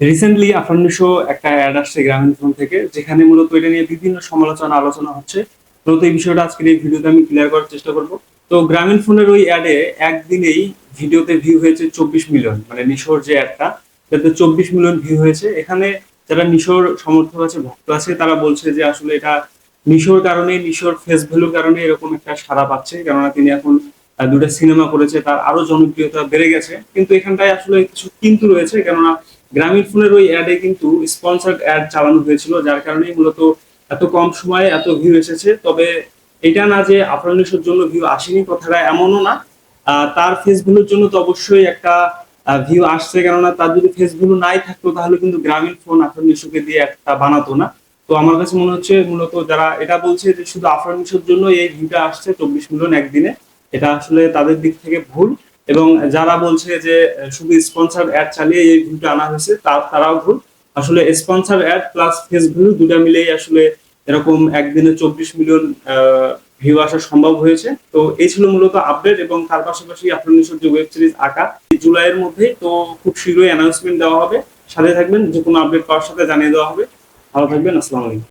Recently আফরানিশো একটা add আসছে গ্রামীণ ফোন থেকে, যেখানে মূলত এটা নিয়ে বিভিন্ন সমালোচনা, আলোচনা হচ্ছে। তো এই বিষয়টা আজকের এই ভিডিওতে আমি ক্লিয়ার করার চেষ্টা করব। তো গ্রামীণ ফোনের ওই অ্যাডে একদিনেই ভিডিওতে ভিউ হয়েছে চব্বিশ মিলিয়ন মানে নিশোর যে অ্যাডটা তাতে চব্বিশ মিলিয়ন ভিউ হয়েছে। এখানে যারা নিশোর সমর্থক আছে, ভক্ত আছে, তারা বলছে যে আসলে এটা নিশোর কারণে নিশোর ফেস ভ্যালুর কারণে এরকম একটা সাড়া পাচ্ছে, কেননা তিনি এখন দুটো সিনেমা করেছে, তার আরও জনপ্রিয়তা বেড়ে গেছে। কিন্তু এখানটায় আসলে কিছু কিন্তু রয়েছে, কেননা গ্রামীণ ফোনের ওই অ্যাডে কিন্তু স্পন্সার্ড অ্যাড চালানো হয়েছিল, যার কারণে মূলত এত কম সময়ে এত ভিউ এসেছে। তবে এটা না যে আফরানিসের জন্য ভিউ আসেনি কথাটা এমনও না। তার ফেস ভ্যালুর জন্য তো অবশ্যই একটা ভিউ আসছে, কেননা তার যদি ফেস ভ্যালু নাই থাকতো, তাহলে কিন্তু গ্রামীণ ফোন আফরানিসুকে দিয়ে একটা বানাতো না। তো আমার কাছে মনে হচ্ছে মূলত যারা এটা বলছে যে শুধু আফরানিসের জন্য এই ভিউটা আসছে চব্বিশ মিলিয়ন একদিনে, এটা আসলে তাদের দিক থেকে ভুল। এবং যারা বলছে যে শুধু স্পন্সর অ্যাড চালিয়ে এই ভিউটা আনা হয়েছে তারাও ভুল। আসলে sponsor ad plus face view দুটা মিলেই আসলে এরকম একদিনে চব্বিশ মিলিয়ন ভিউ আসা সম্ভব হয়েছে। তো এই ছিল মূলত আপডেট এবং তার পাশাপাশি আপনার যে ওয়েব সিরিজ আঁকা। জুলাইয়ের মধ্যে তো খুব শীঘ্রই অ্যানাউন্সমেন্ট দেওয়া হবে। সাথে থাকবেন, যে কোনো আপডেট পাওয়ার সাথে জানিয়ে দেওয়া হবে। ভালো থাকবেন, আসসালামু আলাইকুম।